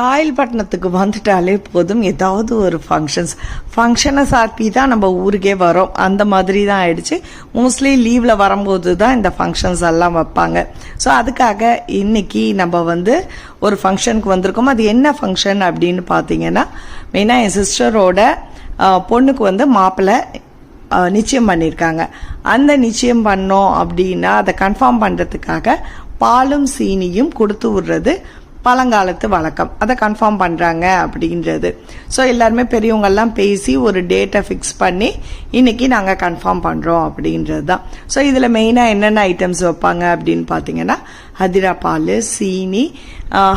காயல்பட்டினத்துக்கு வந்துட்டாலே போதும். ஏதாவது ஒரு ஃபங்க்ஷன்ஸ் ஃபங்க்ஷனை சாத்தி தான் நம்ம ஊருக்கே வரோம். அந்த மாதிரி தான் ஆயிடுச்சு. மோஸ்ட்லி லீவில் வரும்போது தான் இந்த ஃபங்க்ஷன்ஸ் எல்லாம் வைப்பாங்க. ஸோ அதுக்காக இன்னைக்கு நம்ம வந்து ஒரு ஃபங்க்ஷனுக்கு வந்திருக்கோம். அது என்ன ஃபங்க்ஷன் அப்படின்னு பார்த்தீங்கன்னா மெயினாக என் சிஸ்டரோட பொண்ணுக்கு வந்து மாப்பிள்ளை நிச்சயம் பண்ணியிருக்காங்க அந்த நிச்சயம் பண்ணோம் அப்படின்னா அதை கன்ஃபார்ம் பண்ணுறதுக்காக பாலும் சீனியும் கொடுத்து விடுறது பழங்காலத்து வழக்கம். அதை கன்ஃபார்ம் பண்ணுறாங்க அப்படின்றது. ஸோ எல்லாருமே பெரியவங்கெல்லாம் பேசி ஒரு டேட்டை ஃபிக்ஸ் பண்ணி இன்னைக்கு நாங்கள் கன்ஃபார்ம் பண்ணுறோம் அப்படின்றது தான். ஸோ இதில் மெயினாக என்னென்ன ஐட்டம்ஸ் வைப்பாங்க அப்படின்னு பார்த்தீங்கன்னா அதிரப்பால் பால் சீனி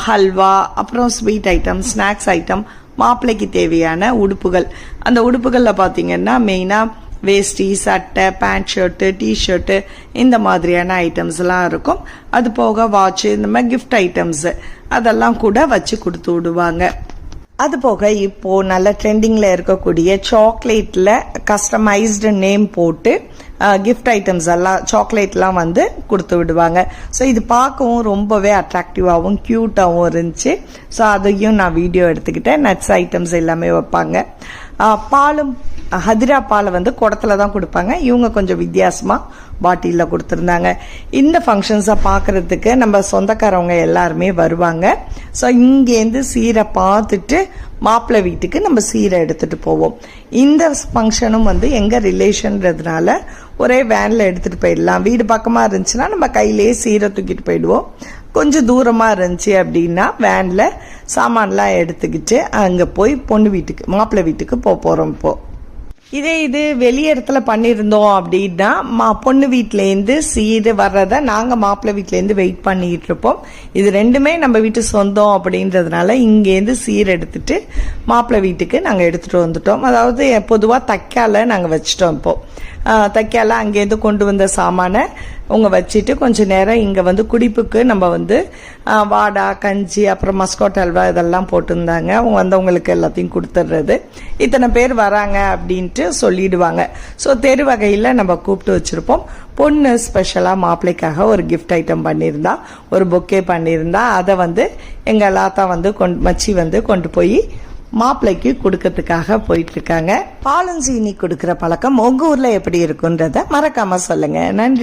ஹல்வா அப்புறம் ஸ்வீட் ஐட்டம் ஸ்நாக்ஸ் ஐட்டம் மாப்பிள்ளைக்கு தேவையான உடுப்புகள். அந்த உடுப்புகளில் பார்த்தீங்கன்னா மெயினாக வேஷ்டி சட்டை பேண்ட் ஷர்ட்டு டிஷர்ட்டு இந்த மாதிரியான ஐட்டம்ஸ்லாம் இருக்கும். அது போக வாட்ச் இந்த மாதிரி கிஃப்ட் ஐட்டம்ஸு அதெல்லாம் கூட வச்சு கொடுத்து விடுவாங்க. அது போக இப்போ நல்ல ட்ரெண்டிங்கில் இருக்கக்கூடிய சாக்லேட்டில் கஸ்டமைஸ்டு நேம் போட்டு கிஃப்ட் ஐட்டம்ஸ் எல்லாம் சாக்லேட்லாம் வந்து கொடுத்து விடுவாங்க. ஸோ இது பார்க்கவும் ரொம்பவே அட்ராக்டிவாகவும் க்யூட்டாகவும் இருந்துச்சு. ஸோ அதையும் நான் வீடியோ எடுத்துக்கிட்டேன். நட்ஸ் ஐட்டம்ஸ் எல்லாமே வைப்பாங்க. பாலும் ஹதிரா பாலை வந்து குடத்துல தான் கொடுப்பாங்க. இவங்க கொஞ்சம் வித்தியாசமாக பாட்டிலில் கொடுத்துருந்தாங்க. இந்த ஃபங்க்ஷன்ஸை பார்க்குறதுக்கு நம்ம சொந்தக்காரவங்க எல்லாருமே வருவாங்க. ஸோ இங்கேருந்து சீரை பார்த்துட்டு மாப்பிள்ளை வீட்டுக்கு நம்ம சீரை எடுத்துகிட்டு போவோம். இந்த ஃபங்க்ஷனும் வந்து எங்கள் ரிலேஷன்றதுனால ஒரே வேனில் எடுத்துகிட்டு போயிடலாம். வீடு பக்கமாக இருந்துச்சுன்னா நம்ம கையிலேயே சீரை தூக்கிட்டு போயிடுவோம். கொஞ்சம் தூரமாக இருந்துச்சு அப்படின்னா வேனில் சாமான்லாம் எடுத்துக்கிட்டு அங்கே போய் பொண்ணு வீட்டுக்கு மாப்பிள்ளை வீட்டுக்கு போக போகிறோம் இப்போது இதே இது வெளி இடத்துல பண்ணியிருந்தோம் அப்படின்னா மா பொண்ணு வீட்டிலேருந்து சீடு வர்றதை நாங்கள் மாப்பிள்ளை வீட்டிலேருந்து வெயிட் பண்ணிக்கிட்டு இருப்போம். இது ரெண்டுமே நம்ம வீட்டு சொந்தம் அப்படின்றதுனால இங்கேருந்து சீர் எடுத்துட்டு மாப்பிள்ளை வீட்டுக்கு நாங்கள் எடுத்துகிட்டு வந்துட்டோம். அதாவது பொதுவாக தைக்கால நாங்கள் வச்சிட்டோம் இப்போ. தைக்கால அங்கேருந்து கொண்டு வந்த சாமானை உங்கள் வச்சுட்டு கொஞ்சம் நேரம் இங்கே வந்து குடிப்புக்கு நம்ம வந்து வாடா கஞ்சி அப்புறம் மஸ்கோட் அல்வா இதெல்லாம் போட்டிருந்தாங்க. அவங்க வந்தவங்களுக்கு எல்லாத்தையும் கொடுத்துட்றது இத்தனை பேர் வராங்க அப்படின்ட்டு சொல்லிடுவாங்க. ஸோ தெரு வகையில் நம்ம கூப்பிட்டு வச்சுருப்போம். பொண்ணு ஸ்பெஷலாக மாப்பிள்ளைக்காக ஒரு கிஃப்ட் ஐட்டம் பண்ணியிருந்தா ஒரு பொக்கே பண்ணியிருந்தா அதை வந்து எங்கள் எல்லாத்தான் வந்து கொண்டு மச்சி வந்து கொண்டு போய் மாப்பிள்ளைக்கு கொடுக்கறதுக்காக போயிட்டு இருக்காங்க. பாலும் சீனி பழக்கம் உங்கள் ஊரில் எப்படி இருக்குன்றத மறக்காம சொல்லுங்க. நன்றி.